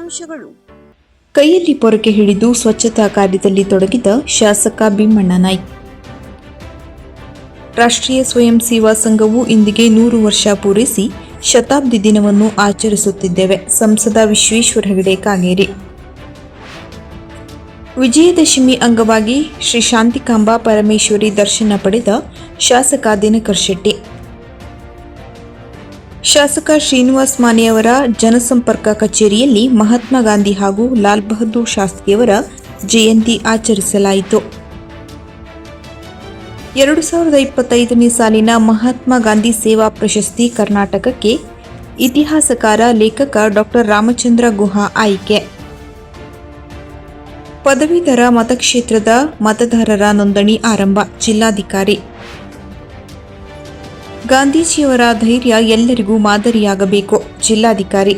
ಮುಖ್ಯಾಂಶಗಳು ಕೈಯಲ್ಲಿ ಪೊರಕೆ ಹಿಡಿದು ಸ್ವಚ್ಛತಾ ಕಾರ್ಯದಲ್ಲಿ ತೊಡಗಿದ ಶಾಸಕ ಭೀಮಣ್ಣ ನಾಯ್ಕ್. ರಾಷ್ಟ್ರೀಯ ಸ್ವಯಂ ಸೇವಾ ಸಂಘವು ಇಂದಿಗೆ ನೂರು ವರ್ಷ ಪೂರೈಸಿ ಶತಾಬ್ದಿ ದಿನವನ್ನು ಆಚರಿಸುತ್ತಿದ್ದೇವೆ. ಸಂಸದ ವಿಶ್ವೇಶ್ವರ ಹೆಗಡೆ ಕಾಗೇರಿ. ವಿಜಯದಶಮಿ ಅಂಗವಾಗಿ ಶ್ರೀ ಶಾಂತಿಕಾಂಬಾ ಪರಮೇಶ್ವರಿ ದರ್ಶನ ಪಡೆದ ಶಾಸಕ ದಿನಕರ್ ಶೆಟ್ಟಿ. ಶಾಸಕ ಶ್ರೀನಿವಾಸ್ ಮಾನೆಯವರ ಜನಸಂಪರ್ಕ ಕಚೇರಿಯಲ್ಲಿ ಮಹಾತ್ಮ ಗಾಂಧಿ ಹಾಗೂ ಲಾಲ್ ಬಹದ್ದೂರ್ ಶಾಸ್ತ್ರಿಯವರ ಜಯಂತಿ ಆಚರಿಸಲಾಯಿತು. ಎರಡು ಸಾವಿರದ ಇಪ್ಪತ್ತೈದನೇ ಸಾಲಿನ ಮಹಾತ್ಮ ಗಾಂಧಿ ಸೇವಾ ಪ್ರಶಸ್ತಿ ಕರ್ನಾಟಕಕ್ಕೆ ಇತಿಹಾಸಕಾರ ಲೇಖಕ ಡಾಕ್ಟರ್ ರಾಮಚಂದ್ರ ಗುಹಾ ಆಯ್ಕೆ. ಪದವೀಧರ ಮತಕ್ಷೇತ್ರದ ಮತದಾರರ ನೋಂದಣಿ ಆರಂಭ, ಜಿಲ್ಲಾಧಿಕಾರಿ ಗಾಂಧೀಜಿಯವರ ಧೈರ್ಯ ಎಲ್ಲರಿಗೂ ಮಾದರಿಯಾಗಬೇಕು, ಜಿಲ್ಲಾಧಿಕಾರಿ.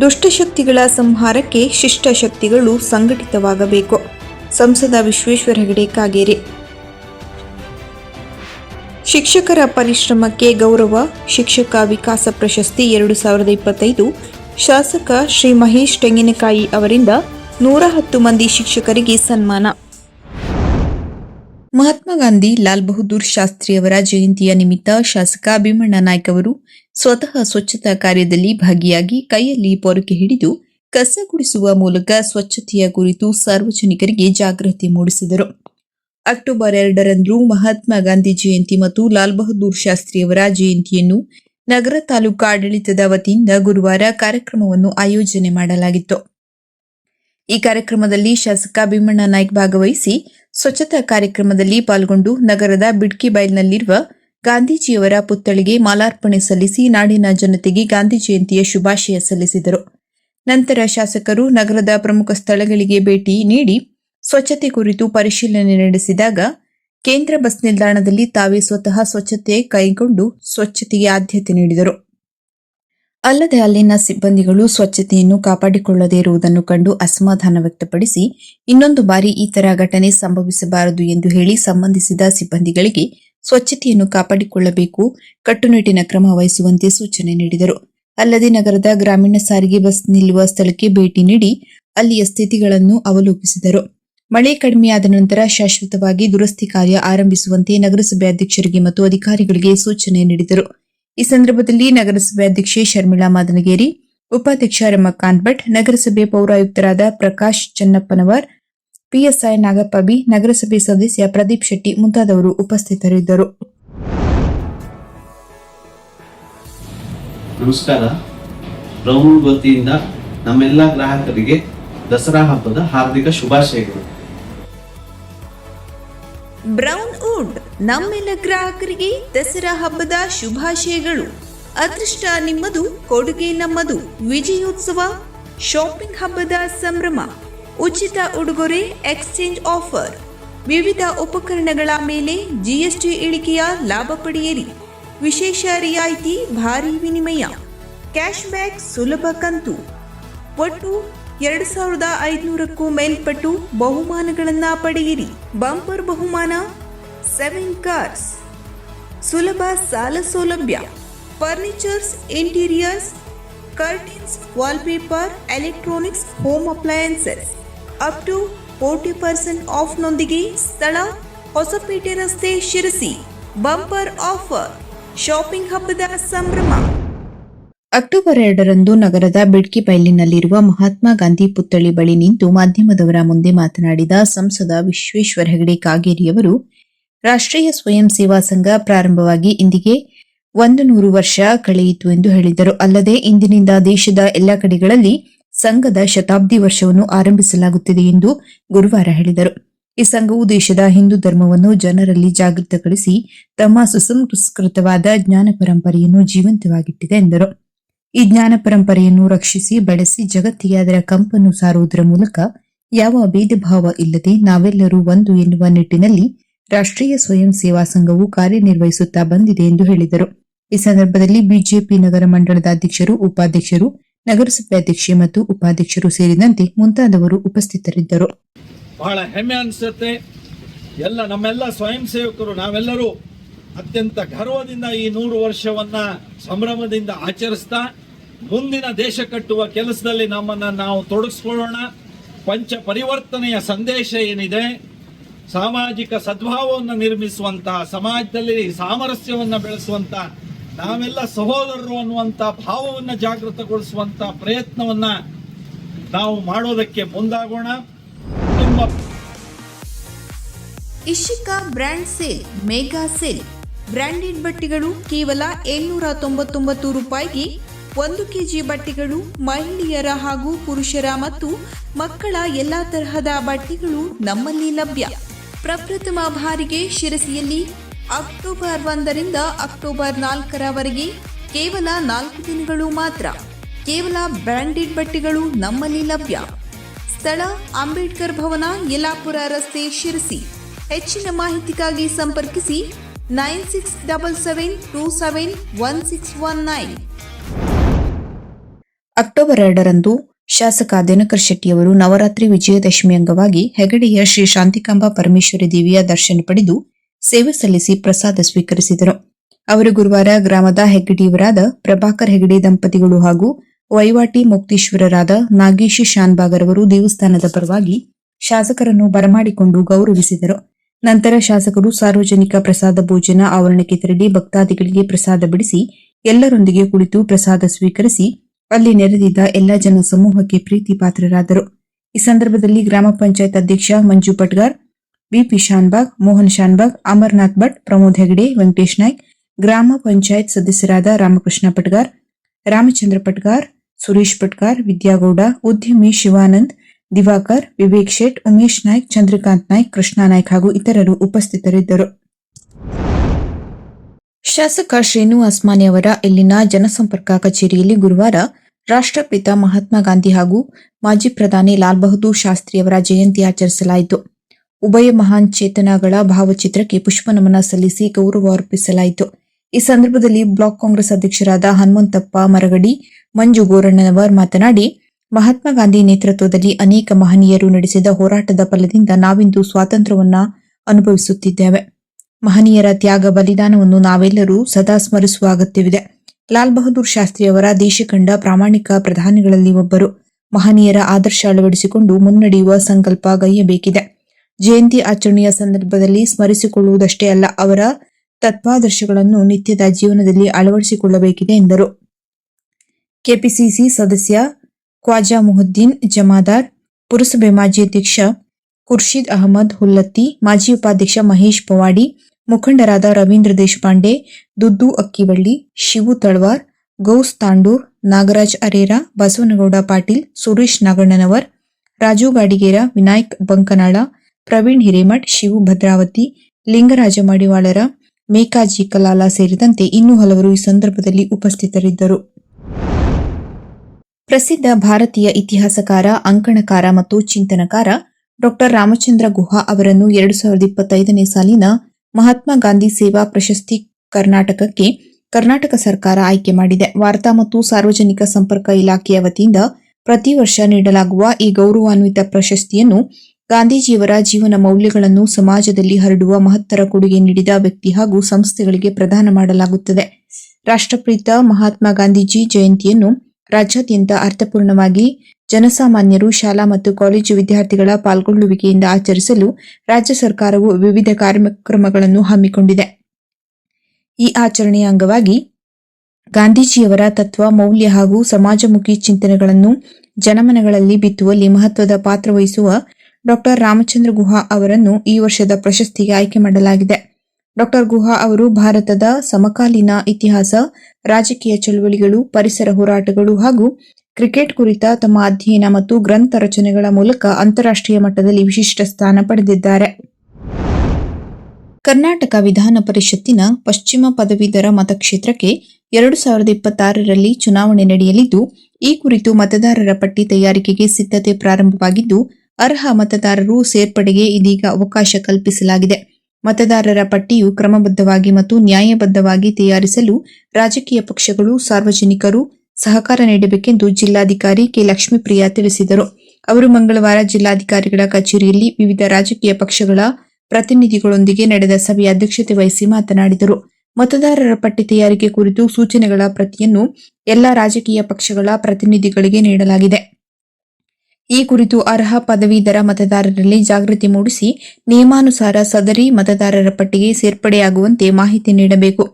ದುಷ್ಟಶಕ್ತಿಗಳ ಸಂಹಾರಕ್ಕೆ ಶಿಷ್ಟ ಶಕ್ತಿಗಳು ಸಂಘಟಿತವಾಗಬೇಕು. ಸಂಸದ ವಿಶ್ವೇಶ್ವರ ಹೆಗಡೆ, ಕಾಗೇರಿ. ಶಿಕ್ಷಕರ ಪರಿಶ್ರಮಕ್ಕೆ ಗೌರವ, ಶಿಕ್ಷಕ ವಿಕಾಸ ಪ್ರಶಸ್ತಿ ಎರಡು ಸಾವಿರದ ಇಪ್ಪತ್ತೈದು. ಶಾಸಕ ಶ್ರೀ ಮಹೇಶ್ ತೆಂಗಿನಕಾಯಿ ಅವರಿಂದ ನೂರ ಹತ್ತು ಮಂದಿ ಶಿಕ್ಷಕರಿಗೆ ಸನ್ಮಾನ. ಮಹಾತ್ಮ ಗಾಂಧಿ ಲಾಲ್ ಬಹದ್ದೂರ್ ಶಾಸ್ತ್ರಿಯವರ ಜಯಂತಿಯ ನಿಮಿತ್ತ ಶಾಸಕ ಭೀಮಣ್ಣ ನಾಯ್ಕ ಅವರು ಸ್ವತಃ ಸ್ವಚ್ಛತಾ ಕಾರ್ಯದಲ್ಲಿ ಭಾಗಿಯಾಗಿ ಕೈಯಲ್ಲಿ ಪೊರಕೆ ಹಿಡಿದು ಕಸ ಗುಡಿಸುವ ಮೂಲಕ ಸ್ವಚ್ಛತೆಯ ಕುರಿತು ಸಾರ್ವಜನಿಕರಿಗೆ ಜಾಗೃತಿ ಮೂಡಿಸಿದರು. ಅಕ್ಟೋಬರ್ ಎರಡರಂದು ಮಹಾತ್ಮ ಗಾಂಧಿ ಜಯಂತಿ ಮತ್ತು ಲಾಲ್ ಬಹದ್ದೂರ್ ಶಾಸ್ತ್ರಿಯವರ ಜಯಂತಿಯನ್ನು ನಗರ ತಾಲೂಕು ಆಡಳಿತದ ವತಿಯಿಂದ ಗುರುವಾರ ಕಾರ್ಯಕ್ರಮವನ್ನು ಆಯೋಜನೆ ಮಾಡಲಾಗಿತ್ತು. ಈ ಕಾರ್ಯಕ್ರಮದಲ್ಲಿ ಶಾಸಕ ಭೀಮಣ್ಣ ನಾಯ್ಕ್ ಭಾಗವಹಿಸಿ ಸ್ವಚ್ಛತಾ ಕಾರ್ಯಕ್ರಮದಲ್ಲಿ ಪಾಲ್ಗೊಂಡು ನಗರದ ಬಿಡ್ಕಿ ಬೈಲ್ನಲ್ಲಿರುವ ಗಾಂಧೀಜಿಯವರ ಪುತ್ಥಳಿಗೆ ಮಾಲಾರ್ಪಣೆ ಸಲ್ಲಿಸಿ ನಾಡಿನ ಜನತೆಗೆ ಗಾಂಧಿ ಜಯಂತಿಯ ಶುಭಾಶಯ ಸಲ್ಲಿಸಿದರು. ನಂತರ ಶಾಸಕರು ನಗರದ ಪ್ರಮುಖ ಸ್ಥಳಗಳಿಗೆ ಭೇಟಿ ನೀಡಿ ಸ್ವಚ್ಛತೆ ಕುರಿತು ಪರಿಶೀಲನೆ ನಡೆಸಿದಾಗ ಕೇಂದ್ರ ಬಸ್ ನಿಲ್ದಾಣದಲ್ಲಿ ತಾವೇ ಸ್ವತಃ ಸ್ವಚ್ಛತೆ ಕೈಗೊಂಡು ಸ್ವಚ್ಛತೆಗೆ ಆದ್ಯತೆ ನೀಡಿದರು. ಅಲ್ಲದೆ ಅಲ್ಲಿನ ಸಿಬ್ಬಂದಿಗಳು ಸ್ವಚ್ಛತೆಯನ್ನು ಕಾಪಾಡಿಕೊಳ್ಳದೇ ಇರುವುದನ್ನು ಕಂಡು ಅಸಮಾಧಾನ ವ್ಯಕ್ತಪಡಿಸಿ, ಇನ್ನೊಂದು ಬಾರಿ ಈ ತರ ಘಟನೆ ಸಂಭವಿಸಬಾರದು ಎಂದು ಹೇಳಿ ಸಂಬಂಧಿಸಿದ ಸಿಬ್ಬಂದಿಗಳಿಗೆ ಸ್ವಚ್ಛತೆಯನ್ನು ಕಾಪಾಡಿಕೊಳ್ಳಬೇಕು, ಕಟ್ಟುನಿಟ್ಟಿನ ಕ್ರಮ ವಹಿಸುವಂತೆ ಸೂಚನೆ ನೀಡಿದರು. ಅಲ್ಲದೆ ನಗರದ ಗ್ರಾಮೀಣ ಸಾರಿಗೆ ಬಸ್ ನಿಲ್ಲುವ ಸ್ಥಳಕ್ಕೆ ಭೇಟಿ ನೀಡಿ ಅಲ್ಲಿಯ ಸ್ಥಿತಿಗಳನ್ನು ಅವಲೋಕಿಸಿದರು. ಮಳೆ ಕಡಿಮೆಯಾದ ನಂತರ ಶಾಶ್ವತವಾಗಿ ದುರಸ್ತಿ ಕಾರ್ಯ ಆರಂಭಿಸುವಂತೆ ನಗರಸಭೆ ಅಧ್ಯಕ್ಷರಿಗೆ ಮತ್ತು ಅಧಿಕಾರಿಗಳಿಗೆ ಸೂಚನೆ ನೀಡಿದರು. ಈ ಸಂದರ್ಭದಲ್ಲಿ ನಗರಸಭೆ ಅಧ್ಯಕ್ಷೆ ಶರ್ಮಿಳಾ ಮಾದನಗೇರಿ, ಉಪಾಧ್ಯಕ್ಷ ರಮಕಾಂತ್ ಭಟ್, ನಗರಸಭೆ ಪೌರಾಯುಕ್ತರಾದ ಪ್ರಕಾಶ್ ಚನ್ನಪ್ಪನವರ್, ಪಿಎಸ್ಐ ನಾಗಪ್ಪ ಬಿ, ನಗರಸಭೆ ಸದಸ್ಯ ಪ್ರದೀಪ್ ಶೆಟ್ಟಿ ಮುಂತಾದವರು ಉಪಸ್ಥಿತರಿದ್ದರು. ನಮಸ್ಕಾರ. ಬ್ರೌನ್ ವತಿಯಿಂದ ನಮ್ಮೆಲ್ಲ ಗ್ರಾಹಕರಿಗೆ ದಸರಾ ಹಬ್ಬದ ಹಾರ್ದಿಕ ಶುಭಾಶಯಗಳು. ಬ್ರೌನ್ ವುಡ್ ನಮ್ಮೆಲ್ಲ ಗ್ರಾಹಕರಿಗೆ ದಸರಾ ಹಬ್ಬದ ಶುಭಾಶಯಗಳು. ಅದೃಷ್ಟ ನಿಮ್ಮದು, ಕೊಡುಗೆ ನಮ್ಮದು. ವಿಜಯೋತ್ಸವ ಶಾಪಿಂಗ್ ಹಬ್ಬದ ಸಂಭ್ರಮ. ಉಚಿತ ಉಡುಗೊರೆ ಎಕ್ಸ್ಚೇಂಜ್ ಆಫರ್ ವಿವಿಧ ಉಪಕರಣಗಳ ಮೇಲೆ ಜಿಎಸ್ಟಿ ಇಳಿಕೆಯ ಲಾಭ ಪಡೆಯಿರಿ. ವಿಶೇಷ ರಿಯಾಯಿತಿ, ಭಾರಿ ವಿನಿಮಯ. ಕ್ಯಾಶ್ ಬ್ಯಾಕ್ ಸುಲಭ ಕಂತು. ಒಟ್ಟು ಎರಡು ಸಾವಿರದ ಐದುನೂರಕ್ಕೂ ಮೇಲ್ಪಟ್ಟು ಬಹುಮಾನಗಳನ್ನ ಪಡೆಯಿರಿ. ಬಂಪರ್ ಬಹುಮಾನ ಸೆವೆನ್ ಕಾರ್ಸ್ ಸುಲಭ ಸಾಲ ಸೌಲಭ್ಯ furnitures interiors curtains wallpaper electronics home appliances up to forty percent ಆಫ್ನೊಂದಿಗೆ ಸ್ಥಳ, ಹೊಸಪೇಟೆ ರಸ್ತೆ ಶಿರಸಿ. ಬಂಪರ್ ಆಫರ್ ಶಾಪಿಂಗ್ ಹಬ್ಬದ ಸಂಭ್ರಮ. ಅಕ್ಟೋಬರ್ ಎರಡರಂದು ನಗರದ ಬಿಡ್ಕಿ ಬೈಲಿನಲ್ಲಿರುವ ಮಹಾತ್ಮ ಗಾಂಧಿ ಪುತ್ಥಳಿ ಬಳಿ ನಿಂತು ಮಾಧ್ಯಮದವರ ಮುಂದೆ ಮಾತನಾಡಿದ ಸಂಸದ ವಿಶ್ವೇಶ್ವರ ಹೆಗಡೆ ಕಾಗೇರಿಯವರು, ರಾಷ್ಟ್ರೀಯ ಸ್ವಯಂ ಸೇವಾ ಸಂಘ ಪ್ರಾರಂಭವಾಗಿ ಇಂದಿಗೆ ಒಂದು ನೂರು ವರ್ಷ ಕಳೆಯಿತು ಎಂದು ಹೇಳಿದರು. ಅಲ್ಲದೆ, ಇಂದಿನಿಂದ ದೇಶದ ಎಲ್ಲ ಕಡೆಗಳಲ್ಲಿ ಸಂಘದ ಶತಾಬ್ದಿ ವರ್ಷವನ್ನು ಆರಂಭಿಸಲಾಗುತ್ತಿದೆ ಎಂದು ಗುರುವಾರ ಹೇಳಿದರು. ಈ ಸಂಘವು ದೇಶದ ಹಿಂದೂ ಧರ್ಮವನ್ನು ಜನರಲ್ಲಿ ಜಾಗೃತಗೊಳಿಸಿ ತಮ್ಮ ಸುಸಂಸ್ಕೃತವಾದ ಜ್ಞಾನ ಪರಂಪರೆಯನ್ನು ಜೀವಂತವಾಗಿಟ್ಟಿದೆ ಎಂದರು. ಈ ಜ್ಞಾನ ಪರಂಪರೆಯನ್ನು ರಕ್ಷಿಸಿ ಬೆಳೆಸಿ ಜಗತ್ತಿಗೆ ಅದರ ಕಂಪನ್ನು ಸಾರುವುದರ ಮೂಲಕ ಯಾವ ಭೇದ ಭಾವ ಇಲ್ಲದೆ ನಾವೆಲ್ಲರೂ ಒಂದು ಎನ್ನುವ ನಿಟ್ಟಿನಲ್ಲಿ ರಾಷ್ಟ್ರೀಯ ಸ್ವಯಂ ಸೇವಾ ಸಂಘವು ಕಾರ್ಯನಿರ್ವಹಿಸುತ್ತಾ ಬಂದಿದೆ ಎಂದು ಹೇಳಿದರು. ಈ ಸಂದರ್ಭದಲ್ಲಿ ಬಿಜೆಪಿ ನಗರ ಮಂಡಳದ ಅಧ್ಯಕ್ಷರು, ಉಪಾಧ್ಯಕ್ಷರು, ನಗರಸಭೆ ಅಧ್ಯಕ್ಷೆ ಮತ್ತು ಉಪಾಧ್ಯಕ್ಷರು ಸೇರಿದಂತೆ ಮುಂತಾದವರು ಉಪಸ್ಥಿತರಿದ್ದರು. ಬಹಳ ಹೆಮ್ಮೆ ಎಲ್ಲ ನಮ್ಮೆಲ್ಲ ಸ್ವಯಂ ಸೇವಕರು, ನಾವೆಲ್ಲರೂ ಅತ್ಯಂತ ಗರ್ವದಿಂದ ಈ ನೂರು ವರ್ಷವನ್ನ ಸಂಭ್ರಮದಿಂದ ಆಚರಿಸ್ತಾ ಮುಂದಿನ ದೇಶ ಕಟ್ಟುವ ಕೆಲಸದಲ್ಲಿ ನಮ್ಮನ್ನ ನಾವು ತೊಡಗಿಸ್ಕೊಳ್ಳೋಣ. ಪಂಚ ಪರಿವರ್ತನೆಯ ಸಂದೇಶ ಏನಿದೆ? ಸಾಮಾಜಿಕ ಸದ್ಭಾವವನ್ನು ನಿರ್ಮಿಸುವಂತಹ ಸಮಾಜದಲ್ಲಿ ಸಾಮರಸ್ಯವನ್ನು ಬೆಳೆಸುವಂತ, ನಾವೆಲ್ಲ ಸಹೋದರರು ಅನ್ನುವಂತ ಭಾವವನ್ನು ಜಾಗೃತಗೊಳಿಸುವಂತ ಪ್ರಯತ್ನವನ್ನ ನಾವು ಮಾಡೋದಕ್ಕೆ ಮುಂದಾಗೋಣ. ತುಂಬ Ishika brand sale, mega sale. Branded ಬಟ್ಟೆಗಳು ಕೇವಲ ಏಳ್ನೂರ ತೊಂಬತ್ತೊಂಬತ್ತು ರೂಪಾಯಿಗೆ ಒಂದು ಕೆಜಿ ಬಟ್ಟೆಗಳು ಮಹಿಳೆಯರ ಹಾಗೂ ಪುರುಷರ ಮತ್ತು ಮಕ್ಕಳ ಎಲ್ಲಾ ತರಹದ ಬಟ್ಟೆಗಳು ನಮ್ಮಲ್ಲಿ ಲಭ್ಯ. ಪ್ರಪ್ರಥಮ ಬಾರಿಗೆ ಶಿರಸಿಯಲ್ಲಿ ಅಕ್ಟೋಬರ್ ಒಂದರಿಂದ ಅಕ್ಟೋಬರ್ ನಾಲ್ಕರವರೆಗೆ ಕೇವಲ ನಾಲ್ಕು ದಿನಗಳು ಮಾತ್ರ. ಕೇವಲ ಬ್ರ್ಯಾಂಡೆಡ್ ಬಟ್ಟೆಗಳು ನಮ್ಮಲ್ಲಿ ಲಭ್ಯ. ಸ್ಥಳ ಅಂಬೇಡ್ಕರ್ ಭವನ ಯಲಾಪುರ ರಸ್ತೆ ಶಿರಸಿ. ಹೆಚ್ಚಿನ ಮಾಹಿತಿಗಾಗಿ ಸಂಪರ್ಕಿಸಿ nine six double seven two seven one six one nine. October ಎರಡರಂದು ಶಾಸಕ ದಿನಕರ್ ಶೆಟ್ಟಿಯವರು ನವರಾತ್ರಿ ವಿಜಯದಶಮಿ ಅಂಗವಾಗಿ ಹೆಗಡೆಯ ಶ್ರೀ ಶಾಂತಿಕಾಂಬಾ ಪರಮೇಶ್ವರಿ ದೇವಿಯ ದರ್ಶನ ಪಡೆದು ಸೇವೆ ಸಲ್ಲಿಸಿ ಪ್ರಸಾದ ಸ್ವೀಕರಿಸಿದರು. ಅವರು ಗುರುವಾರ ಗ್ರಾಮದ ಹೆಗ್ಗಡಿಯವರಾದ ಪ್ರಭಾಕರ್ ಹೆಗಡೆ ದಂಪತಿಗಳು ಹಾಗೂ ವೈವಾಟಿ ಮುಕ್ತೀಶ್ವರರಾದ ನಾಗೇಶಿ ಶಾನ್ಬಾಗರವರು ದೇವಸ್ಥಾನದ ಪರವಾಗಿ ಶಾಸಕರನ್ನು ಬರಮಾಡಿಕೊಂಡು ಗೌರವಿಸಿದರು. ನಂತರ ಶಾಸಕರು ಸಾರ್ವಜನಿಕ ಪ್ರಸಾದ ಭೋಜನ ಆವರಣಕ್ಕೆ ತೆರಳಿ ಭಕ್ತಾದಿಗಳಿಗೆ ಪ್ರಸಾದ ಬಿಡಿಸಿ ಎಲ್ಲರೊಂದಿಗೆ ಕುಳಿತು ಪ್ರಸಾದ ಸ್ವೀಕರಿಸಿ ಅಲ್ಲಿ ನೆರೆದಿದ್ದ ಎಲ್ಲ ಜನ ಸಮೂಹಕ್ಕೆ ಪ್ರೀತಿ ಪಾತ್ರರಾದರು ಈ ಸಂದರ್ಭದಲ್ಲಿ ಗ್ರಾಮ ಪಂಚಾಯತ್ ಅಧ್ಯಕ್ಷ ಮಂಜು ಪಟ್ಗಾರ್, ಬಿಪಿ ಶಾನ್ಬಾಗ್, ಮೋಹನ್ ಶಾನ್ಬಾಗ್, ಅಮರ್ನಾಥ್ ಭಟ್, ಪ್ರಮೋದ್ ಹೆಗಡೆ, ವೆಂಕಟೇಶ್ ನಾಯ್ಕ್, ಗ್ರಾಮ ಪಂಚಾಯತ್ ಸದಸ್ಯರಾದ ರಾಮಕೃಷ್ಣ ಪಟ್ಗಾರ್, ರಾಮಚಂದ್ರ ಪಟ್ಗಾರ್, ಸುರೇಶ್ ಪಟ್ಗಾರ್, ವಿದ್ಯಾಗೌಡ, ಉದ್ಯಮಿ ಶಿವಾನಂದ್ ದಿವಾಕರ್, ವಿವೇಕ್ ಶೇಟ್, ಉಮೇಶ್ ನಾಯ್ಕ್, ಚಂದ್ರಕಾಂತ್ ನಾಯ್ಕ್, ಕೃಷ್ಣ ನಾಯ್ಕ್ ಹಾಗೂ ಇತರರು ಉಪಸ್ಥಿತರಿದ್ದರು. ಶಾಸಕ ಶ್ರೀನಿವಾಸ್ ಅವರ ಇಲ್ಲಿನ ಜನಸಂಪರ್ಕ ಕಚೇರಿಯಲ್ಲಿ ಗುರುವಾರ ರಾಷ್ಟ್ರಪಿತ ಮಹಾತ್ಮ ಗಾಂಧಿ ಹಾಗೂ ಮಾಜಿ ಪ್ರಧಾನಿ ಲಾಲ್ ಬಹದ್ದೂರ್ ಶಾಸ್ತ್ರಿಯವರ ಜಯಂತಿ ಆಚರಿಸಲಾಯಿತು. ಉಭಯ ಮಹಾನ್ ಚೇತನಗಳ ಭಾವಚಿತ್ರಕ್ಕೆ ಪುಷ್ಪನಮನ ಸಲ್ಲಿಸಿ ಗೌರವ ಅರ್ಪಿಸಲಾಯಿತು. ಈ ಸಂದರ್ಭದಲ್ಲಿ ಬ್ಲಾಕ್ ಕಾಂಗ್ರೆಸ್ ಅಧ್ಯಕ್ಷರಾದ ಹನುಮಂತಪ್ಪ ಮರಗಡಿ, ಮಂಜು ಗೋರಣ್ಣನವರ್ ಮಾತನಾಡಿ ಮಹಾತ್ಮ ಗಾಂಧಿ ನೇತೃತ್ವದಲ್ಲಿ ಅನೇಕ ಮಹನೀಯರು ನಡೆಸಿದ ಹೋರಾಟದ ಫಲದಿಂದ ನಾವಿಂದು ಸ್ವಾತಂತ್ರ್ಯವನ್ನ ಅನುಭವಿಸುತ್ತಿದ್ದೇವೆ. ಮಹನೀಯರ ತ್ಯಾಗ ಬಲಿದಾನವನ್ನು ನಾವೆಲ್ಲರೂ ಸದಾ ಸ್ಮರಿಸುವ ಅಗತ್ಯವಿದೆ. ಲಾಲ್ ಬಹದ್ದೂರ್ ಶಾಸ್ತ್ರಿ ಅವರ ದೇಶ ಕಂಡ ಪ್ರಾಮಾಣಿಕ ಪ್ರಧಾನಿಗಳಲ್ಲಿ ಒಬ್ಬರು. ಮಹನೀಯರ ಆದರ್ಶ ಅಳವಡಿಸಿಕೊಂಡು ಮುನ್ನಡೆಯುವ ಸಂಕಲ್ಪ ಗೈಯಬೇಕಿದೆ. ಜಯಂತಿ ಆಚರಣೆಯ ಸಂದರ್ಭದಲ್ಲಿ ಸ್ಮರಿಸಿಕೊಳ್ಳುವುದಷ್ಟೇ ಅಲ್ಲ, ಅವರ ತತ್ವಾದರ್ಶಗಳನ್ನು ನಿತ್ಯದ ಜೀವನದಲ್ಲಿ ಅಳವಡಿಸಿಕೊಳ್ಳಬೇಕಿದೆ ಎಂದರು. ಕೆಪಿಸಿಸಿ ಸದಸ್ಯ ಖ್ವಾಜಾ ಮುಹುದ್ದೀನ್, ಜಮಾದಾರ್, ಪುರಸಭೆ ಮಾಜಿ ಅಧ್ಯಕ್ಷ ಖುರ್ಷಿದ್ ಅಹಮದ್ ಹುಲ್ಲತ್ತಿ, ಮಾಜಿ ಉಪಾಧ್ಯಕ್ಷ ಮಹೇಶ್ ಪವಾಡಿ, ಮುಖಂಡರಾದ ರವೀಂದ್ರ ದೇಶಪಾಂಡೆ, ದುದ್ದು ಅಕ್ಕಿವಳ್ಳಿ, ಶಿವು ತಳ್ವಾರ್, ಗೌಸ್ ತಾಂಡೂರ್, ನಾಗರಾಜ್ ಅರೇರಾ, ಬಸವನಗೌಡ ಪಾಟೀಲ್, ಸುರೇಶ್ ನಾಗಣ್ಣನವರ್, ರಾಜು ಗಾಡಿಗೇರ, ವಿನಾಯಕ್ ಬಂಕನಾಳ, ಪ್ರವೀಣ್ ಹಿರೇಮಠ್, ಶಿವು ಭದ್ರಾವತಿ, ಲಿಂಗರಾಜ ಮಡಿವಾಳರ, ಮೇಕಾಜಿ ಕಲಾಲ ಸೇರಿದಂತೆ ಇನ್ನೂ ಹಲವರು ಈ ಸಂದರ್ಭದಲ್ಲಿ ಉಪಸ್ಥಿತರಿದ್ದರು. ಪ್ರಸಿದ್ಧ ಭಾರತೀಯ ಇತಿಹಾಸಕಾರ, ಅಂಕಣಕಾರ ಮತ್ತು ಚಿಂತನಕಾರ ಡಾಕ್ಟರ್ ರಾಮಚಂದ್ರ ಗುಹಾ ಅವರನ್ನು ಎರಡು ಸಾವಿರದ ಇಪ್ಪತ್ತೈದನೇ ಸಾಲಿನ ಮಹಾತ್ಮ ಗಾಂಧಿ ಸೇವಾ ಪ್ರಶಸ್ತಿ ಕರ್ನಾಟಕಕ್ಕೆ ಕರ್ನಾಟಕ ಸರ್ಕಾರ ಆಯ್ಕೆ ಮಾಡಿದೆ. ವಾರ್ತಾ ಮತ್ತು ಸಾರ್ವಜನಿಕ ಸಂಪರ್ಕ ಇಲಾಖೆಯ ವತಿಯಿಂದ ಪ್ರತಿ ವರ್ಷ ನೀಡಲಾಗುವ ಈ ಗೌರವಾನ್ವಿತ ಪ್ರಶಸ್ತಿಯನ್ನು ಗಾಂಧೀಜಿಯವರ ಜೀವನ ಮೌಲ್ಯಗಳನ್ನು ಸಮಾಜದಲ್ಲಿ ಹರಡುವ ಮಹತ್ತರ ಕೊಡುಗೆ ನೀಡಿದ ವ್ಯಕ್ತಿ ಹಾಗೂ ಸಂಸ್ಥೆಗಳಿಗೆ ಪ್ರದಾನ ಮಾಡಲಾಗುತ್ತದೆ. ರಾಷ್ಟ್ರಪ್ರೀತ ಮಹಾತ್ಮ ಗಾಂಧೀಜಿ ಜಯಂತಿಯನ್ನು ರಾಜ್ಯಾದ್ಯಂತ ಅರ್ಥಪೂರ್ಣವಾಗಿ ಜನಸಾಮಾನ್ಯರು ಶಾಲಾ ಮತ್ತು ಕಾಲೇಜು ವಿದ್ಯಾರ್ಥಿಗಳ ಪಾಲ್ಗೊಳ್ಳುವಿಕೆಯಿಂದ ಆಚರಿಸಲು ರಾಜ್ಯ ಸರ್ಕಾರವು ವಿವಿಧ ಕಾರ್ಯಕ್ರಮಗಳನ್ನು ಹಮ್ಮಿಕೊಂಡಿದೆ. ಈ ಆಚರಣೆಯ ಅಂಗವಾಗಿ ಗಾಂಧೀಜಿಯವರ ತತ್ವ, ಮೌಲ್ಯ ಹಾಗೂ ಸಮಾಜಮುಖಿ ಚಿಂತನೆಗಳನ್ನು ಜನಮನಗಳಲ್ಲಿ ಬಿತ್ತುವಲ್ಲಿ ಮಹತ್ವದ ಪಾತ್ರ ವಹಿಸುವ ಡಾಕ್ಟರ್ ರಾಮಚಂದ್ರ ಗುಹಾ ಅವರನ್ನು ಈ ವರ್ಷದ ಪ್ರಶಸ್ತಿಗೆ ಆಯ್ಕೆ ಮಾಡಲಾಗಿದೆ. ಡಾಕ್ಟರ್ ಗುಹಾ ಅವರು ಭಾರತದ ಸಮಕಾಲೀನ ಇತಿಹಾಸ, ರಾಜಕೀಯ ಚಳುವಳಿಗಳು, ಪರಿಸರ ಹೋರಾಟಗಳು ಹಾಗೂ ಕ್ರಿಕೆಟ್ ಕುರಿತ ತಮ್ಮ ಅಧ್ಯಯನ ಮತ್ತು ಗ್ರಂಥ ರಚನೆಗಳ ಮೂಲಕ ಅಂತಾರಾಷ್ಟ್ರೀಯ ಮಟ್ಟದಲ್ಲಿ ವಿಶಿಷ್ಟ ಸ್ಥಾನ ಪಡೆದಿದ್ದಾರೆ. ಕರ್ನಾಟಕ ವಿಧಾನ ಪರಿಷತ್ತಿನ ಪಶ್ಚಿಮ ಪದವೀಧರ ಮತಕ್ಷೇತ್ರಕ್ಕೆ ಎರಡು ಸಾವಿರದ ಇಪ್ಪತ್ತಾರರಲ್ಲಿ ಚುನಾವಣೆ ನಡೆಯಲಿದ್ದು, ಈ ಕುರಿತು ಮತದಾರರ ಪಟ್ಟಿ ತಯಾರಿಕೆಗೆ ಸಿದ್ಧತೆ ಪ್ರಾರಂಭವಾಗಿದ್ದು, ಅರ್ಹ ಮತದಾರರು ಸೇರ್ಪಡೆಗೆ ಇದೀಗ ಅವಕಾಶ ಕಲ್ಪಿಸಲಾಗಿದೆ. ಮತದಾರರ ಪಟ್ಟಿಯು ಕ್ರಮಬದ್ಧವಾಗಿ ಮತ್ತು ನ್ಯಾಯಬದ್ಧವಾಗಿ ತಯಾರಿಸಲು ರಾಜಕೀಯ ಪಕ್ಷಗಳು, ಸಾರ್ವಜನಿಕರು ಸಹಕಾರ ನೀಡಬೇಕೆಂದು ಜಿಲ್ಲಾಧಿಕಾರಿ ಕೆ. ಲಕ್ಷ್ಮೀಪ್ರಿಯಾ ತಿಳಿಸಿದರು. ಅವರು ಮಂಗಳವಾರ ಜಿಲ್ಲಾಧಿಕಾರಿಗಳ ಕಚೇರಿಯಲ್ಲಿ ವಿವಿಧ ರಾಜಕೀಯ ಪಕ್ಷಗಳ ಪ್ರತಿನಿಧಿಗಳೊಂದಿಗೆ ನಡೆದ ಸಭೆಯ ಅಧ್ಯಕ್ಷತೆ ವಹಿಸಿ ಮಾತನಾಡಿದರು. ಮತದಾರರ ಪಟ್ಟಿ ತಯಾರಿಕೆ ಕುರಿತು ಸೂಚನೆಗಳ ಪ್ರತಿಯನ್ನು ಎಲ್ಲ ರಾಜಕೀಯ ಪಕ್ಷಗಳ ಪ್ರತಿನಿಧಿಗಳಿಗೆ ನೀಡಲಾಗಿದೆ. ಈ ಕುರಿತು ಅರ್ಹ ಪದವೀಧರ ಮತದಾರರಲ್ಲಿ ಜಾಗೃತಿ ಮೂಡಿಸಿ ನಿಯಮಾನುಸಾರ ಸದರಿ ಮತದಾರರ ಪಟ್ಟಿಗೆ ಸೇರ್ಪಡೆಯಾಗುವಂತೆ ಮಾಹಿತಿ ನೀಡಬೇಕು.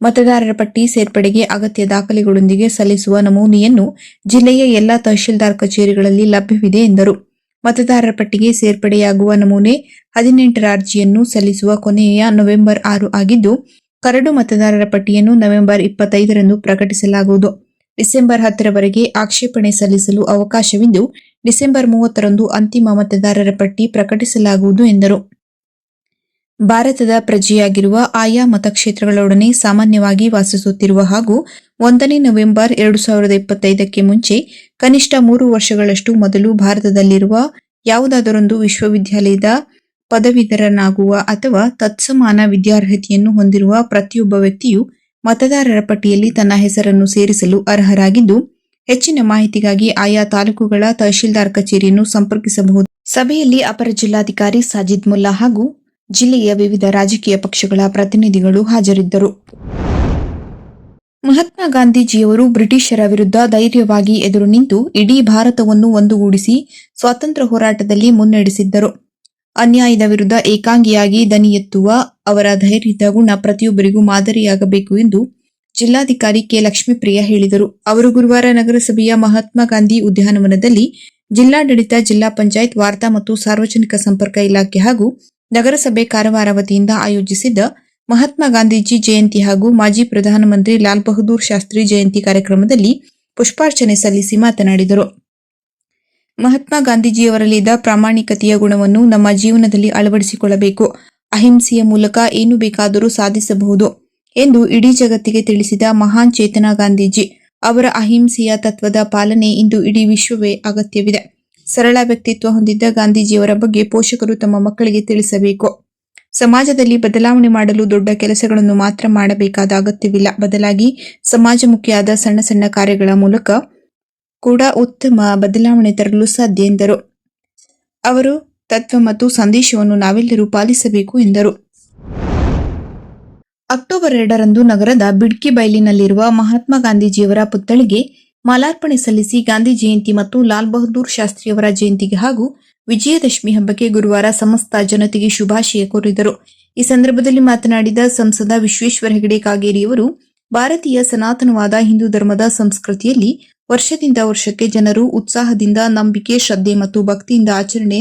ಮತದಾರರ ಪಟ್ಟಿ ಸೇರ್ಪಡೆಗೆ ಅಗತ್ಯ ದಾಖಲೆಗಳೊಂದಿಗೆ ಸಲ್ಲಿಸುವ ನಮೂನೆಯನ್ನು ಜಿಲ್ಲೆಯ ಎಲ್ಲಾ ತಹಶೀಲ್ದಾರ್ ಕಚೇರಿಗಳಲ್ಲಿ ಲಭ್ಯವಿದೆ ಎಂದರು. ಮತದಾರರ ಪಟ್ಟಿಗೆ ಸೇರ್ಪಡೆಯಾಗುವ ನಮೂನೆ ಹದಿನೆಂಟರ ಅರ್ಜಿಯನ್ನು ಸಲ್ಲಿಸುವ ಕೊನೆಯ ನವೆಂಬರ್ ಆರು ಆಗಿದ್ದು, ಕರಡು ಮತದಾರರ ಪಟ್ಟಿಯನ್ನು ನವೆಂಬರ್ ಇಪ್ಪತ್ತೈದರಂದು ಪ್ರಕಟಿಸಲಾಗುವುದು. ಡಿಸೆಂಬರ್ ಹತ್ತರವರೆಗೆ ಆಕ್ಷೇಪಣೆ ಸಲ್ಲಿಸಲು ಅವಕಾಶವಿದ್ದು ಡಿಸೆಂಬರ್ ಮೂವತ್ತರಂದು ಅಂತಿಮ ಮತದಾರರ ಪಟ್ಟಿ ಪ್ರಕಟಿಸಲಾಗುವುದು ಎಂದರು. ಭಾರತದ ಪ್ರಜೆಯಾಗಿರುವ ಆಯಾ ಮತಕ್ಷೇತ್ರಗಳೊಡನೆ ಸಾಮಾನ್ಯವಾಗಿ ವಾಸಿಸುತ್ತಿರುವ ಹಾಗೂ ಒಂದನೇ ನವೆಂಬರ್ ಎರಡು ಸಾವಿರದ ಇಪ್ಪತ್ತೈದಕ್ಕೆ ಮುಂಚೆ ಕನಿಷ್ಠ ಮೂರು ವರ್ಷಗಳಷ್ಟು ಮೊದಲು ಭಾರತದಲ್ಲಿರುವ ಯಾವುದಾದರೊಂದು ವಿಶ್ವವಿದ್ಯಾಲಯದ ಪದವೀಧರನಾಗುವ ಅಥವಾ ತತ್ಸಮಾನ ವಿದ್ಯಾರ್ಹತೆಯನ್ನು ಹೊಂದಿರುವ ಪ್ರತಿಯೊಬ್ಬ ವ್ಯಕ್ತಿಯು ಮತದಾರರ ಪಟ್ಟಿಯಲ್ಲಿ ತನ್ನ ಹೆಸರನ್ನು ಸೇರಿಸಲು ಅರ್ಹರಾಗಿದ್ದು, ಹೆಚ್ಚಿನ ಮಾಹಿತಿಗಾಗಿ ಆಯಾ ತಾಲೂಕುಗಳ ತಹಶೀಲ್ದಾರ್ ಕಚೇರಿಯನ್ನು ಸಂಪರ್ಕಿಸಬಹುದು. ಸಭೆಯಲ್ಲಿ ಅಪರ ಜಿಲ್ಲಾಧಿಕಾರಿ ಸಾಜಿದ್ ಮುಲ್ಲಾ ಹಾಗೂ ಜಿಲ್ಲೆಯ ವಿವಿಧ ರಾಜಕೀಯ ಪಕ್ಷಗಳ ಪ್ರತಿನಿಧಿಗಳು ಹಾಜರಿದ್ದರು. ಮಹಾತ್ಮ ಗಾಂಧೀಜಿಯವರು ಬ್ರಿಟಿಷರ ವಿರುದ್ಧ ಧೈರ್ಯವಾಗಿ ಎದುರು ನಿಂತು ಇಡೀ ಭಾರತವನ್ನು ಒಂದುಗೂಡಿಸಿ ಸ್ವಾತಂತ್ರ್ಯ ಹೋರಾಟದಲ್ಲಿ ಮುನ್ನಡೆಸಿದ್ದರು. ಅನ್ಯಾಯದ ವಿರುದ್ಧ ಏಕಾಂಗಿಯಾಗಿ ದನಿ ಎತ್ತುವ ಅವರ ಧೈರ್ಯದ ಗುಣ ಪ್ರತಿಯೊಬ್ಬರಿಗೂ ಮಾದರಿಯಾಗಬೇಕು ಎಂದು ಜಿಲ್ಲಾಧಿಕಾರಿ ಕೆ. ಲಕ್ಷ್ಮೀಪ್ರಿಯ ಹೇಳಿದರು. ಅವರು ಗುರುವಾರ ನಗರಸಭೆಯ ಮಹಾತ್ಮ ಗಾಂಧಿ ಉದ್ಯಾನವನದಲ್ಲಿ ಜಿಲ್ಲಾಡಳಿತ, ಜಿಲ್ಲಾ ಪಂಚಾಯತ್ ವಾರ್ತಾ ಮತ್ತು ಸಾರ್ವಜನಿಕ ಸಂಪರ್ಕ ಇಲಾಖೆ ಹಾಗೂ ನಗರಸಭೆ ಕಾರವಾರ ವತಿಯಿಂದ ಆಯೋಜಿಸಿದ್ದ ಮಹಾತ್ಮ ಗಾಂಧೀಜಿ ಜಯಂತಿ ಹಾಗೂ ಮಾಜಿ ಪ್ರಧಾನಮಂತ್ರಿ ಲಾಲ್ ಬಹದ್ದೂರ್ ಶಾಸ್ತ್ರಿ ಜಯಂತಿ ಕಾರ್ಯಕ್ರಮದಲ್ಲಿ ಪುಷ್ಪಾರ್ಚನೆ ಸಲ್ಲಿಸಿ ಮಾತನಾಡಿದರು. ಮಹಾತ್ಮ ಗಾಂಧೀಜಿಯವರಲ್ಲಿದ್ದ ಪ್ರಾಮಾಣಿಕತೆಯ ಗುಣವನ್ನು ನಮ್ಮ ಜೀವನದಲ್ಲಿ ಅಳವಡಿಸಿಕೊಳ್ಳಬೇಕು. ಅಹಿಂಸೆಯ ಮೂಲಕ ಏನು ಬೇಕಾದರೂ ಸಾಧಿಸಬಹುದು ಎಂದು ಇಡೀ ಜಗತ್ತಿಗೆ ತಿಳಿಸಿದ ಮಹಾನ್ ಚೇತನ ಗಾಂಧೀಜಿ, ಅವರ ಅಹಿಂಸೆಯ ತತ್ವದ ಪಾಲನೆ ಇಂದು ಇಡೀ ವಿಶ್ವವೇ ಅಗತ್ಯವಿದೆ. ಸರಳ ವ್ಯಕ್ತಿತ್ವ ಹೊಂದಿದ್ದ ಗಾಂಧೀಜಿಯವರ ಬಗ್ಗೆ ಪೋಷಕರು ತಮ್ಮ ಮಕ್ಕಳಿಗೆ ತಿಳಿಸಬೇಕು. ಸಮಾಜದಲ್ಲಿ ಬದಲಾವಣೆ ಮಾಡಲು ದೊಡ್ಡ ಕೆಲಸಗಳನ್ನು ಮಾತ್ರ ಮಾಡಬೇಕಾದ ಅಗತ್ಯವಿಲ್ಲ. ಬದಲಾಗಿ ಸಮಾಜಮುಖಿಯಾದ ಸಣ್ಣ ಸಣ್ಣ ಕಾರ್ಯಗಳ ಮೂಲಕ ಕೂಡ ಉತ್ತಮ ಬದಲಾವಣೆ ತರಲು ಸಾಧ್ಯ ಎಂದರು. ಅವರು ತತ್ವ ಮತ್ತು ಸಂದೇಶವನ್ನು ನಾವೆಲ್ಲರೂ ಪಾಲಿಸಬೇಕು ಎಂದರು. ಅಕ್ಟೋಬರ್ ಎರಡರಂದು ನಗರದ ಬಿಡ್ಕಿ ಬಯಲಿನಲ್ಲಿರುವ ಮಹಾತ್ಮ ಗಾಂಧೀಜಿಯವರ ಪುತ್ಥಳಿಗೆ ಮಾಲಾರ್ಪಣೆ ಸಲ್ಲಿಸಿ ಗಾಂಧಿ ಜಯಂತಿ ಮತ್ತು ಲಾಲ್ ಬಹದ್ದೂರ್ ಶಾಸ್ತ್ರಿಯವರ ಜಯಂತಿಗೆ ಹಾಗೂ ವಿಜಯದಶಮಿ ಹಬ್ಬಕ್ಕೆ ಗುರುವಾರ ಸಮಸ್ತ ಜನತೆಗೆ ಶುಭಾಶಯ ಕೋರಿದರು. ಈ ಸಂದರ್ಭದಲ್ಲಿ ಮಾತನಾಡಿದ ಸಂಸದ ವಿಶ್ವೇಶ್ವರ ಹೆಗಡೆ ಕಾಗೇರಿಯವರು, ಭಾರತೀಯ ಸನಾತನವಾದ ಹಿಂದೂ ಧರ್ಮದ ಸಂಸ್ಕೃತಿಯಲ್ಲಿ ವರ್ಷದಿಂದ ವರ್ಷಕ್ಕೆ ಜನರು ಉತ್ಸಾಹದಿಂದ, ನಂಬಿಕೆ, ಶ್ರದ್ಧೆ ಮತ್ತು ಭಕ್ತಿಯಿಂದ ಆಚರಣೆ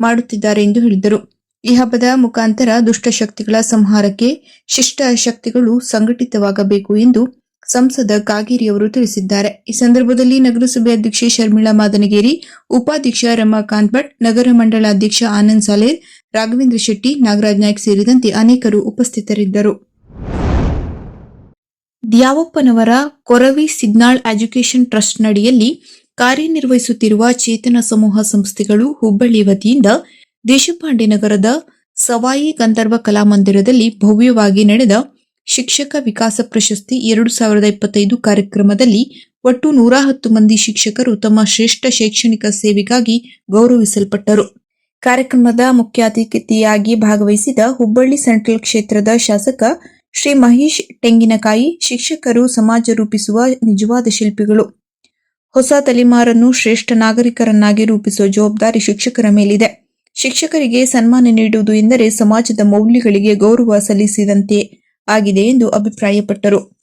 ಮಾಡುತ್ತಿದ್ದಾರೆ ಎಂದು ಹೇಳಿದರು. ಈ ಹಬ್ಬದ ಮುಖಾಂತರ ದುಷ್ಟಶಕ್ತಿಗಳ ಸಂಹಾರಕ್ಕೆ ಶಿಷ್ಟ ಶಕ್ತಿಗಳು ಸಂಘಟಿತವಾಗಬೇಕು ಎಂದು ಸಂಸದ ಕಾಗೇರಿಯವರು ತಿಳಿಸಿದ್ದಾರೆ. ಈ ಸಂದರ್ಭದಲ್ಲಿ ನಗರಸಭೆ ಅಧ್ಯಕ್ಷೆ ಶರ್ಮಿಳಾ ಮಾದನಗೇರಿ, ಉಪಾಧ್ಯಕ್ಷ ರಮಾಕಾಂತ್ ಭಟ್, ನಗರ ಮಂಡಳ ಅಧ್ಯಕ್ಷ ಆನಂದ್ ಸಾಲೇರ್ ರಾಘವೇಂದ್ರ ಶೆಟ್ಟಿ, ನಾಗರಾಜ್ ನಾಯ್ಕ್ ಸೇರಿದಂತೆ ಅನೇಕರು ಉಪಸ್ಥಿತರಿದ್ದರು. ದ್ಯಾವಪ್ಪನವರ ಕೊರವಿ ಸಿಗ್ನಾಳ್ ಎಜುಕೇಷನ್ ಟ್ರಸ್ಟ್ ನಡಿಯಲ್ಲಿ ಕಾರ್ಯನಿರ್ವಹಿಸುತ್ತಿರುವ ಚೇತನ ಸಮೂಹ ಸಂಸ್ಥೆಗಳು ಹುಬ್ಬಳ್ಳಿ ವತಿಯಿಂದ ದೇಶಪಾಂಡೆ ನಗರದ ಸವಾಯಿ ಗಂಧರ್ವ ಕಲಾಮಂದಿರದಲ್ಲಿ ಭವ್ಯವಾಗಿ ನಡೆದ ಶಿಕ್ಷಕ ವಿಕಾಸ ಪ್ರಶಸ್ತಿ ಎರಡು ಸಾವಿರದ ಇಪ್ಪತ್ತೈದು ಕಾರ್ಯಕ್ರಮದಲ್ಲಿ ಒಟ್ಟು ನೂರ ಹತ್ತು ಮಂದಿ ಶಿಕ್ಷಕರು ತಮ್ಮ ಶ್ರೇಷ್ಠ ಶೈಕ್ಷಣಿಕ ಸೇವೆಗಾಗಿ ಗೌರವಿಸಲ್ಪಟ್ಟರು. ಕಾರ್ಯಕ್ರಮದ ಮುಖ್ಯ ಅತಿಥಿಯಾಗಿ ಭಾಗವಹಿಸಿದ ಹುಬ್ಬಳ್ಳಿ ಸೆಂಟ್ರಲ್ ಕ್ಷೇತ್ರದ ಶಾಸಕ ಶ್ರೀ ಮಹೇಶ್ ತೆಂಗಿನಕಾಯಿ ಶಿಕ್ಷಕರು ಸಮಾಜ ರೂಪಿಸುವ ನಿಜವಾದ ಶಿಲ್ಪಿಗಳು. ಹೊಸ ತಲೆಮಾರನ್ನು ಶ್ರೇಷ್ಠ ನಾಗರಿಕರನ್ನಾಗಿ ರೂಪಿಸುವ ಜವಾಬ್ದಾರಿ ಶಿಕ್ಷಕರ ಮೇಲಿದೆ. ಶಿಕ್ಷಕರಿಗೆ ಸನ್ಮಾನ ನೀಡುವುದು ಎಂದರೆ ಸಮಾಜದ ಮೌಲ್ಯಗಳಿಗೆ ಗೌರವ ಸಲ್ಲಿಸಿದಂತೆ ಆಗಿದೆ ಎಂದು ಅಭಿಪ್ರಾಯಪಟ್ಟರು.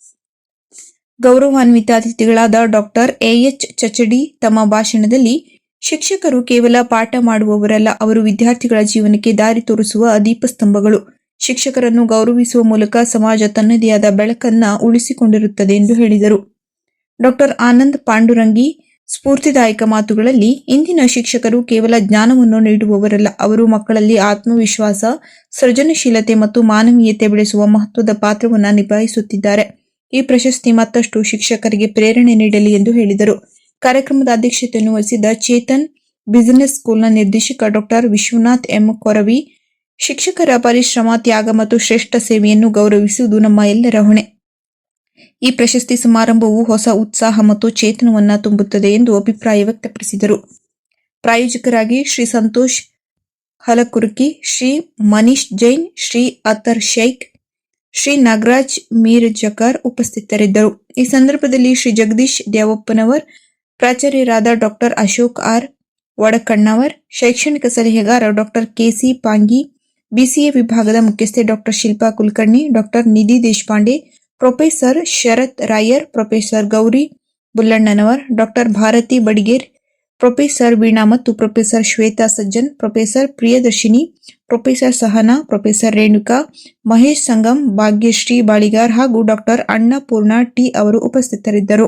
ಗೌರವಾನ್ವಿತ ಅತಿಥಿಗಳಾದ ಡಾಕ್ಟರ್ ಎಎಚ್ ಚಚಡಿ ತಮ್ಮ ಭಾಷಣದಲ್ಲಿ, ಶಿಕ್ಷಕರು ಕೇವಲ ಪಾಠ ಮಾಡುವವರಲ್ಲ, ಅವರು ವಿದ್ಯಾರ್ಥಿಗಳ ಜೀವನಕ್ಕೆ ದಾರಿ ತೋರಿಸುವ ದೀಪಸ್ತಂಭಗಳು. ಶಿಕ್ಷಕರನ್ನು ಗೌರವಿಸುವ ಮೂಲಕ ಸಮಾಜ ತನ್ನದೇ ಆದ ಬೆಳಕನ್ನ ಉಳಿಸಿಕೊಂಡಿರುತ್ತದೆ ಎಂದು ಹೇಳಿದರು. ಡಾಕ್ಟರ್ ಆನಂದ್ ಪಾಂಡುರಂಗಿ ಸ್ಫೂರ್ತಿದಾಯಕ ಮಾತುಗಳಲ್ಲಿ, ಇಂದಿನ ಶಿಕ್ಷಕರು ಕೇವಲ ಜ್ಞಾನವನ್ನು ನೀಡುವವರಲ್ಲ, ಅವರು ಮಕ್ಕಳಲ್ಲಿ ಆತ್ಮವಿಶ್ವಾಸ, ಸೃಜನಶೀಲತೆ ಮತ್ತು ಮಾನವೀಯತೆ ಬೆಳೆಸುವ ಮಹತ್ವದ ಪಾತ್ರವನ್ನು ನಿಭಾಯಿಸುತ್ತಿದ್ದಾರೆ. ಈ ಪ್ರಶಸ್ತಿ ಮತ್ತಷ್ಟು ಶಿಕ್ಷಕರಿಗೆ ಪ್ರೇರಣೆ ನೀಡಲಿ ಎಂದು ಹೇಳಿದರು. ಕಾರ್ಯಕ್ರಮದ ಅಧ್ಯಕ್ಷತೆಯನ್ನು ವಹಿಸಿದ ಚೇತನ್ ಬಿಸಿನೆಸ್ ಸ್ಕೂಲ್ನ ನಿರ್ದೇಶಕ ಡಾಕ್ಟರ್ ವಿಶ್ವನಾಥ್ ಎಂ. ಕೊರವಿ ಶಿಕ್ಷಕರ ಪರಿಶ್ರಮ, ತ್ಯಾಗ ಮತ್ತು ಶ್ರೇಷ್ಠ ಸೇವೆಯನ್ನು ಗೌರವಿಸುವುದು ನಮ್ಮ ಎಲ್ಲರ ಹೊಣೆ. ಈ ಪ್ರಶಸ್ತಿ ಸಮಾರಂಭವು ಹೊಸ ಉತ್ಸಾಹ ಮತ್ತು ಚೇತನವನ್ನ ತುಂಬುತ್ತದೆ ಎಂದು ಅಭಿಪ್ರಾಯ ವ್ಯಕ್ತಪಡಿಸಿದರು. ಪ್ರಾಯೋಜಕರಾಗಿ ಶ್ರೀ ಸಂತೋಷ್ ಹಲಕುರ್ಕಿ, ಶ್ರೀ ಮನೀಶ್ ಜೈನ್, ಶ್ರೀ ಅತರ್ ಶೈಖ್, ಶ್ರೀ ನಾಗರಾಜ್ ಮೀರ್ ಜಕಾರ್ ಉಪಸ್ಥಿತರಿದ್ದರು. ಈ ಸಂದರ್ಭದಲ್ಲಿ ಶ್ರೀ ಜಗದೀಶ್ ದೇವಪ್ಪನವರ್ ಪ್ರಾಚಾರ್ಯರಾದ ಡಾಕ್ಟರ್ ಅಶೋಕ್ ಆರ್ ವಡಕಣ್ಣವರ್, ಶೈಕ್ಷಣಿಕ ಸಲಹೆಗಾರ ಡಾಕ್ಟರ್ ಕೆಸಿ ಪಾಂಗಿ ಬಿಸಿಎ ವಿಭಾಗದ ಮುಖ್ಯಸ್ಥೆ doctor Shilpa Kulkarni doctor Nidhi Deshpande, professor Sharath Rayar, professor Gauri Bullannavar doctor Bharati Badiger, professor Veena ಮತ್ತು professor Shweta Sajjan, professor Priyadarshini, professor Sahana, professor Renuka, Mahesh Sangam, Bhagyashree Baligar ಹಾಗೂ doctor Annapurna T ಅವರು ಉಪಸ್ಥಿತರಿದ್ದರು.